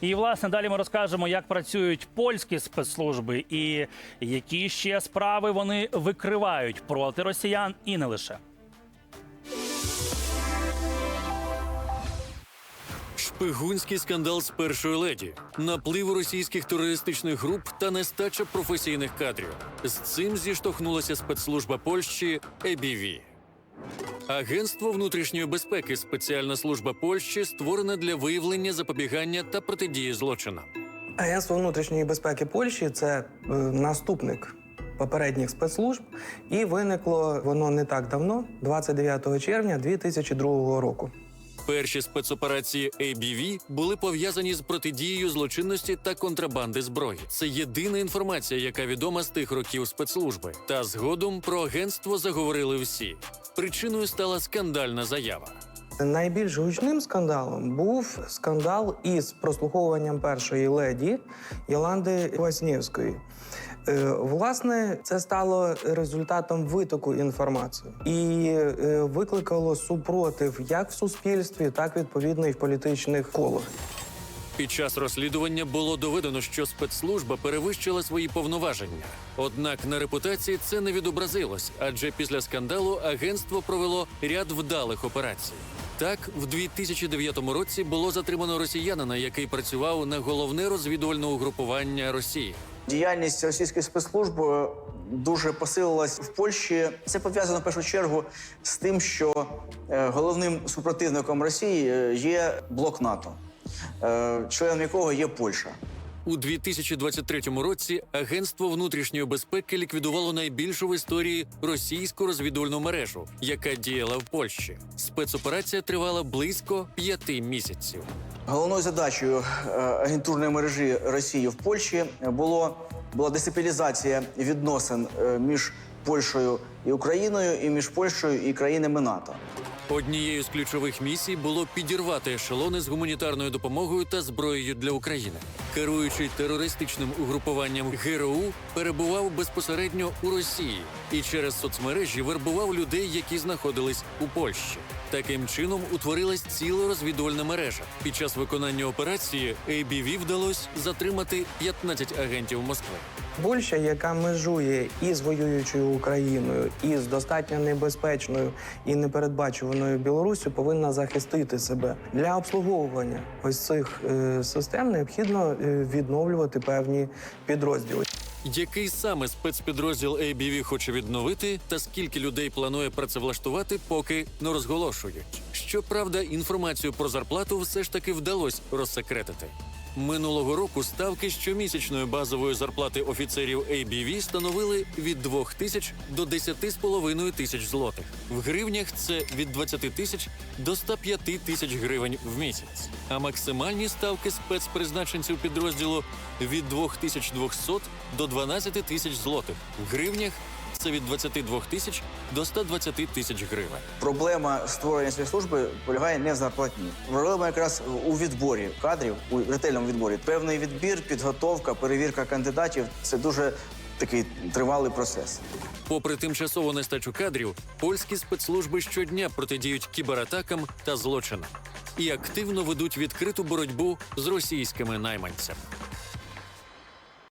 І власне далі ми розкажемо, як працюють польські спецслужби і які ще справи вони викривають проти росіян і не лише. Шпигунський скандал з першою леді, наплив російських терористичних груп та нестача професійних кадрів. З цим зіштовхнулася спецслужба Польщі EBV. Агентство внутрішньої безпеки, спеціальна служба Польщі, створена для виявлення, запобігання та протидії злочинам. Агентство внутрішньої безпеки Польщі це е, наступник попередніх спецслужб, і виникло воно не так давно, 29 червня 2002 року. Перші спецоперації ABV були пов'язані з протидією злочинності та контрабанди зброї. Це єдина інформація, яка відома з тих років спецслужби. Та згодом про агентство заговорили всі. Причиною стала скандальна заява. Найбільш гучним скандалом був скандал із прослуховуванням першої леді Йоланди Васнєвської. Е, Власне, це стало результатом витоку інформації і е, викликало супротив як в суспільстві, так відповідно і в політичних колах. Під час розслідування було доведено, що спецслужба перевищила свої повноваження. Однак на репутації це не відобразилось, адже після скандалу агентство провело ряд вдалих операцій. Так, в 2009 році було затримано росіянина, який працював на головне розвідувальне угрупування Росії. Діяльність російських спецслужб е, дуже посилилась в Польщі. Це пов'язано в першу чергу з тим, що е, головним супротивником Росії е, є блок НАТО, членом якого є Польща. У 2023 році Агентство внутрішньої безпеки ліквідувало найбільшу в історії російську розвідувальну мережу, яка діяла в Польщі. Спецоперація тривала близько п'яти місяців. Головною задачею е, агентурної мережі Росії в Польщі було була дестабілізація відносин е, між Польщею і Україною, і між Польщею і країнами НАТО. Однією з ключових місій було підірвати ешелони з гуманітарною допомогою та зброєю для України. Керуючий терористичним угрупуванням ГРУ перебував безпосередньо у Росії і через соцмережі вербував людей, які знаходились у Польщі. Таким чином утворилась ціла розвідувальна мережа. Під час виконання операції ABV вдалося затримати 15 агентів Москви. Польща, яка межує із воюючою Україною, і з достатньо небезпечною і непередбачуваною Білоруссю, повинна захистити себе для обслуговування ось цих е, систем. Необхідно е, відновлювати певні підрозділи. Який саме спецпідрозділ ABV хоче відновити, та скільки людей планує працевлаштувати, поки не розголошують. Щоправда, інформацію про зарплату все ж таки вдалося розсекретити. Минулого року ставки щомісячної базової зарплати офіцерів ABV становили від 2 тисяч до 10,5 тисяч злотих. В гривнях це від 20 тисяч до 105 тисяч гривень в місяць. А максимальні ставки спецпризначенців підрозділу від 2200 до 12 тисяч злотих. В гривнях це від 22 тисяч до 120 тисяч гривень. Проблема створення цієї служби полягає не в зарплатні. Проблема якраз у відборі кадрів, у ретельному відборі. Певний відбір, підготовка, перевірка кандидатів це дуже такий тривалий процес. Попри тимчасову нестачу кадрів, польські спецслужби щодня протидіють кібератакам та злочинам і активно ведуть відкриту боротьбу з російськими найманцями.